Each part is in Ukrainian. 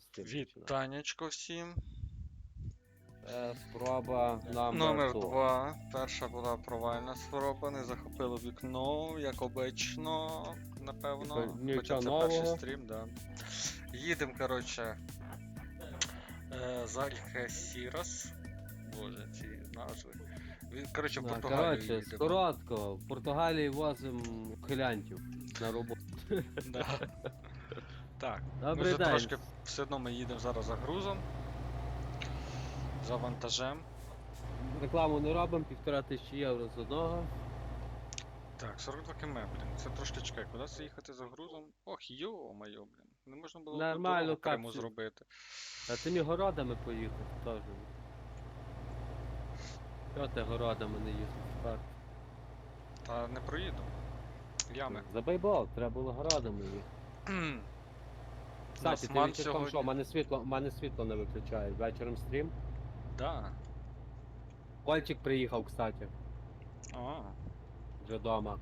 з тим. Вітанечко всім. Це спроба номер, Номер 2. Перша була провальна спроба, не захопило вікно, як обично, напевно. Нічого Хоча це нового. перший стрім, да. Їдемо, коротше. Е, з Альхесірас. Боже, ці назви. Він, коротше, в Да, Португалію Коротше, їдемо. коротко, в Португалії возимо хилянтів на роботу. Да. Так, Добрий вже день. трошки все одно ми їдемо зараз за грузом. За вантажем. Рекламу не робимо, півтора тисячі євро з одного. Так, 42 км, блін. Це трошки чекай, куди це їхати за грузом? Ох, йо-моє, блін. Не можна було Нормально, капсуль. зробити. А тими городами поїхати теж. Що ти городами не їздиш? Так. Та не проїду. Ями. За бейбол, треба було городами їхати. Кстати, ти Осман сьогодні- що, мене світло, мене світло не виключає. Вечором стрім. Да. Кольчик приїхав, кстати, А, вже вдома.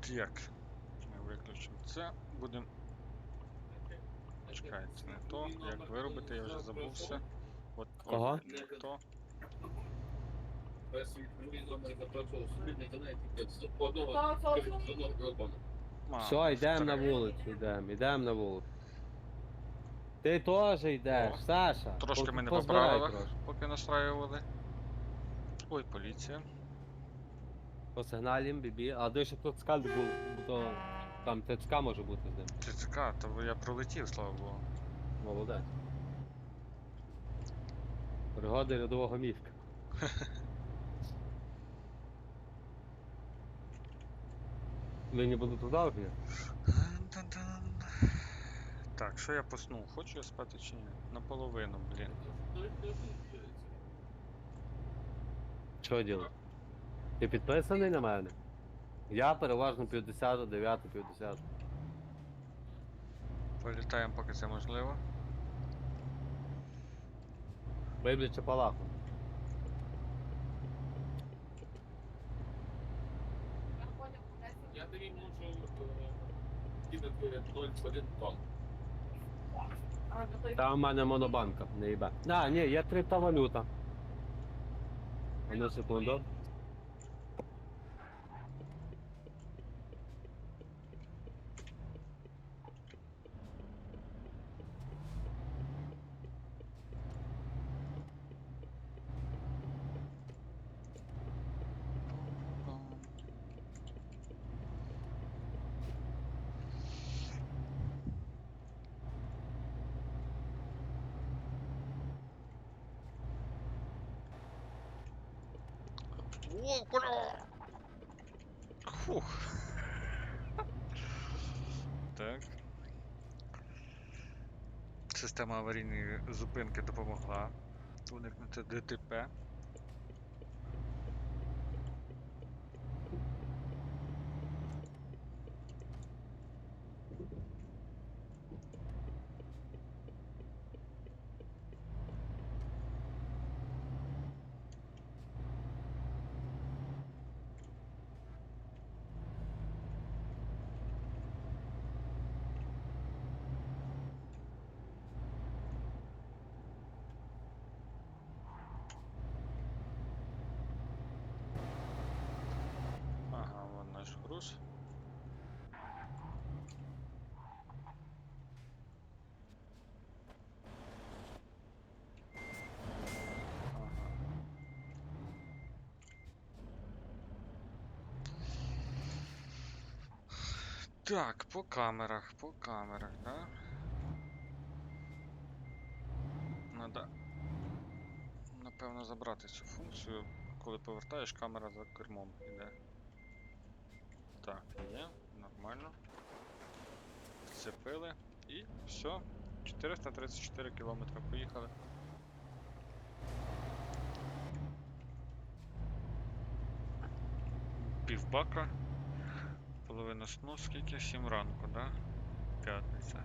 так. Ми виключимо це. Будемо. Це не то. Як виробити, я вже забувся. От, от, Кого? не то. Все, йдемо на вулицю, йдемо, йдемо на вулицю. Ти теж йдеш, О, Саша. Трошки ми не по позбирай правилах, трошки. поки настраювали. Ой, поліція. По сигналім, бібі. А де ще тут скальд був, то там ТЦК може бути з ним. ТЦК, то я пролетів, слава Богу. Молодець. Пригоди рядового міфка. Ви не будуть туди вже? Так, що я поснув? Хочу я спати чи ні? Наполовину, блін. Що робити? Ти підписаний на мене? Я переважно 50, 9, 50. Політаємо, поки це можливо. Вибляче палаху. Я тобі можу е, кидати 0,1 тонн. Там в мене монобанка, не їбе. А, ні, є криптовалюта. Одну секунду. О, бля! Фух. Так. Система аварійної зупинки допомогла уникнути ДТП. Так, по камерах, по камерах, да? Надо, напевно, забрати цю функцію. Коли повертаєш, камера за кермом іде. Так, є, нормально. Зцепили і все. 434 кілометри поїхали. Півбака на сну скільки? 7 ранку, да? П'ятниця.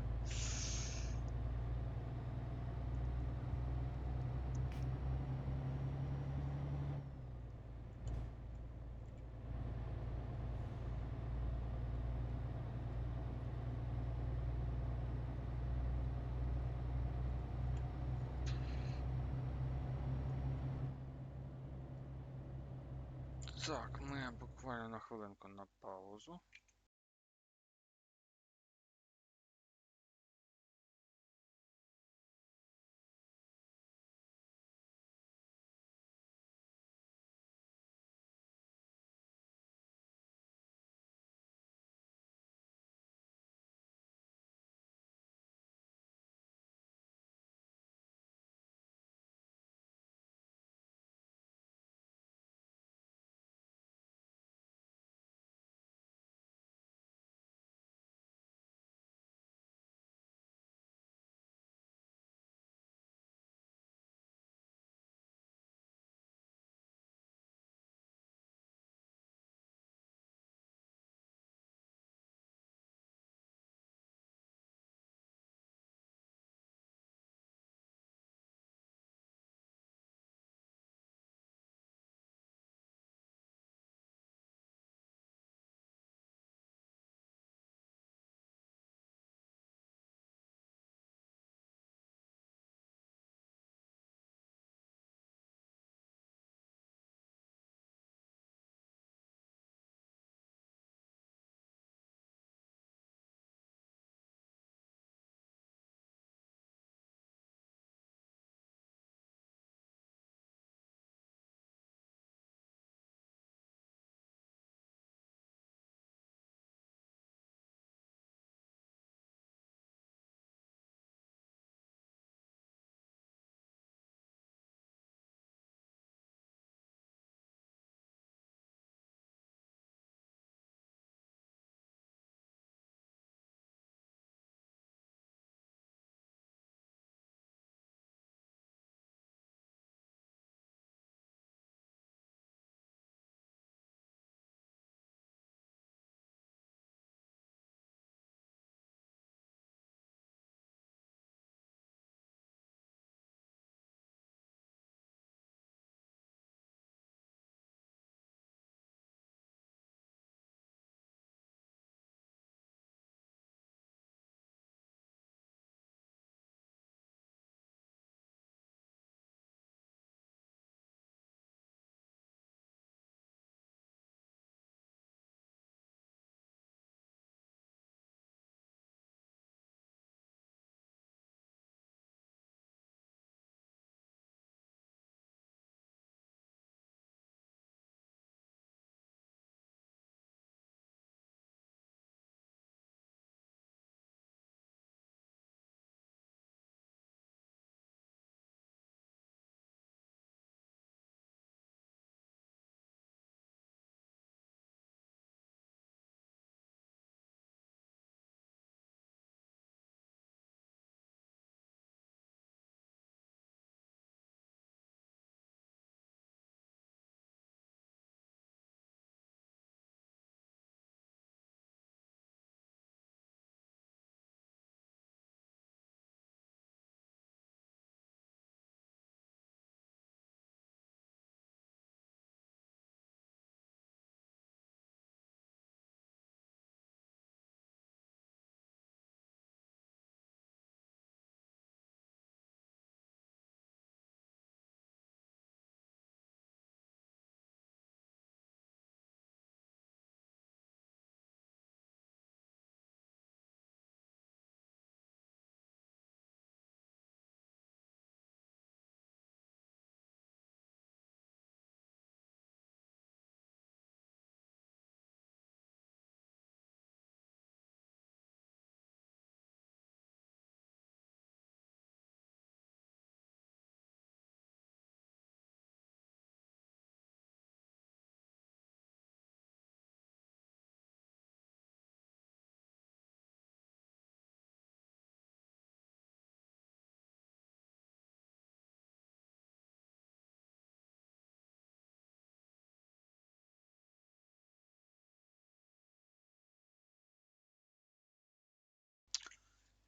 Так, ми буквально на хвилинку на паузу.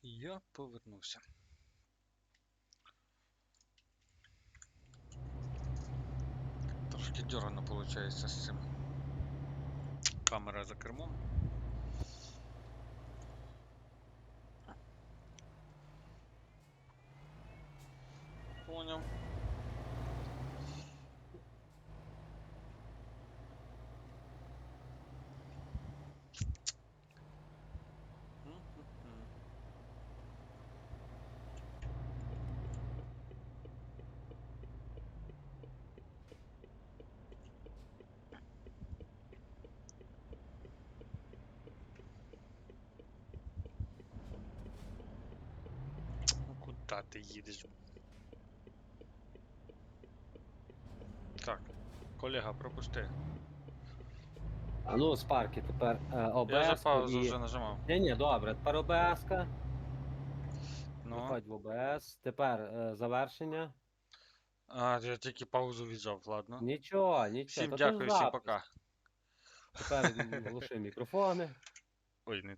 Я повернувся. Трошки дьоргано виходить з цим. Камера за кермом. Поняв. Та ти їдеш. Так, колега, пропусти. А ну, спарки тепер е, ОБС. Я вже паузу і... вже нажимав. Ні, ні, добре, тепер ОБС. Ну. Виходь в ОБС. Тепер е, завершення. А, я тільки паузу віджав, ладно. Нічого, нічого. Всім це дякую, всім запис. пока. Тепер глуши мікрофони. Ой, не